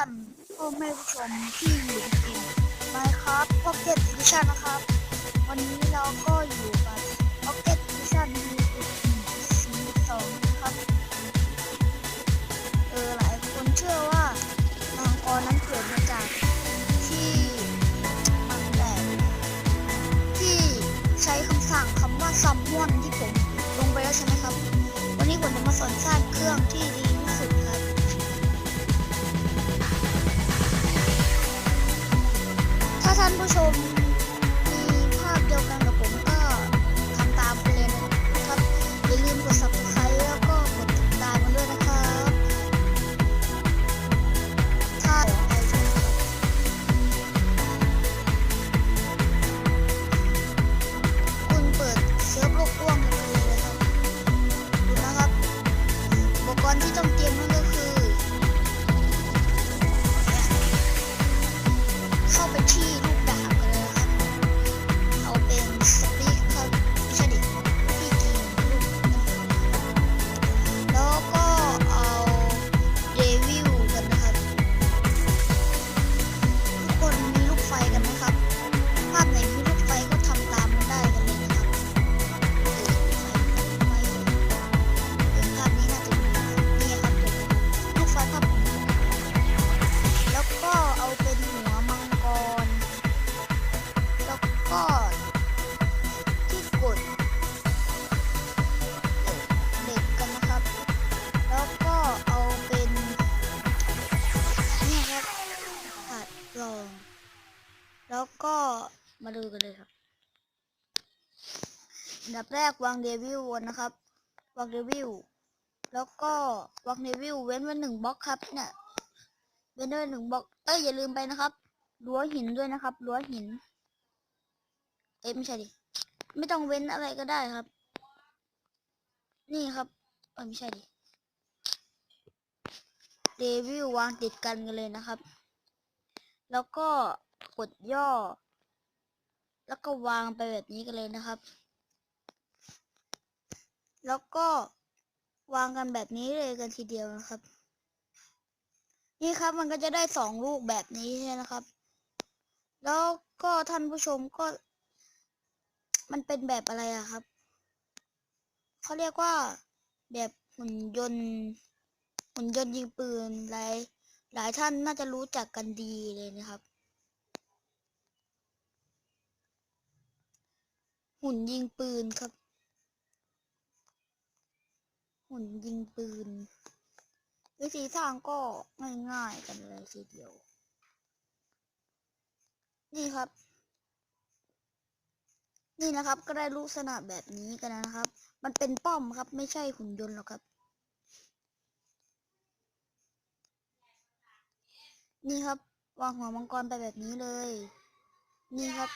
ท่านพ่อแม่ผู้ชมที่อยู่ในเกม Minecraft Pocket Edition นะครับ วันนี้เราก็อยู่กับ Pocket Edition 1.1ซี2นะครับ เออหลายคนเชื่อว่ามังกรนั้นเกิดมาจากที่มันแบบที่ใช้คำสั่งคำว่าซัมมอนที่ผมลงไปแล้วใช่ไหมครับ ท่านผู้ชมมี มาดูกันเลยครับนดับแรกวางเดวิลวนนะครับ วางเดวิลแล้วก็วางเดวิลเว้นไว้หนึ่งบล็อกครับเนี่ยเว้นไว้หนึ่งบล็อกเอ้ยอย่าลืมไปนะครับรั้วหินด้วยนะครับรั้วหิน เอ้ยไม่ใช่ดิไม่ต้องเว้นอะไรก็ได้ครับ นี่ครับเอ้ยไม่ใช่ดิเดวิลวางติดกันกันเลยนะครับ แล้วก็กดย่อ แล้วก็วางไปแบบนี้กันเลยนะครับ แล้วก็วางกันแบบนี้เลยกันทีเดียวนะครับ นี่ครับมันก็จะได้สองลูกแบบนี้ใช่นะครับ แล้วก็ท่านผู้ชมก็ มันเป็นแบบอะไรอะครับเขาเรียกว่าแบบหุ่นยนต์หุ่นยนต์ยิงปืนหลายหลายท่านน่าจะรู้จักกันดีเลยนะครับ หุ่นยิงปืนครับ หุ่นยิงปืน วิธีสร้างก็ง่ายๆกันเลยทีเดียว นี่ครับ นี่นะครับ ก็ได้รูกษณะแบบนี้กันนะครับ มันเป็นป้อมครับ ไม่ใช่หุ่นยนต์หรอกครับ นี่ครับ วางหัวมังกรไปแบบนี้เลย นี่ครับ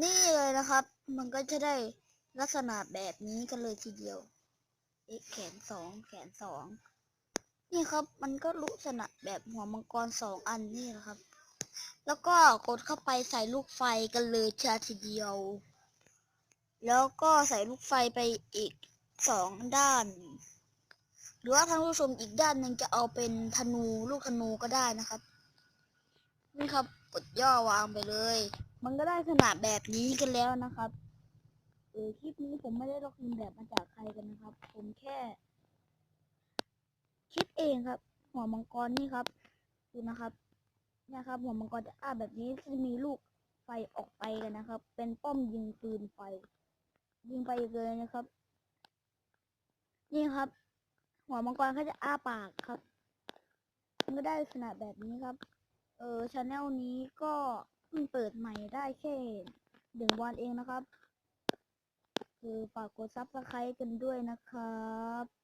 นี่เลยนะครับ มันก็จะได้ลักษณะแบบนี้กันเลยทีเดียวเอ๊ะแขนสองแขนสองนี่ครับ มันก็ลักษณะแบบหัวมังกรสองอันนี่นะครับ แล้วก็กดเข้าไปใส่ลูกไฟกันเลยชาทีเดียว แล้วก็ใส่ลูกไฟไปอีกสองด้าน หรือว่าท่านผู้ชมอีกด้านหนึ่งจะเอาเป็นธนูลูกธนูก็ได้นะครับ นี่ครับกดย่อวางไปเลย มันก็ได้ขนาดแบบนี้กันแล้วนะครับ เออคลิปนี้ผมไม่ได้ลอกเลียนแบบมาจากใครกันนะครับ ผมแค่ คิดเองครับ หัวมังกรนี่ครับ ดูนะครับเนี่ยครับ หัวมังกรจะอ้าแบบนี้จะมีลูกไฟออกไปกันนะครับ เป็นป้อมยิงปืนไฟ ยิงไปเลยนะครับ นี่ครับ หัวมังกรเขาจะอ้าปากครับมันก็ได้ขนาดแบบนี้ครับ เออชาแนลนี้ก็ พิ่งเปิดใหม่ได้แค่หนึ่งวันเองนะครับ คือฝากกดซับสไครต์กันด้วยนะครับ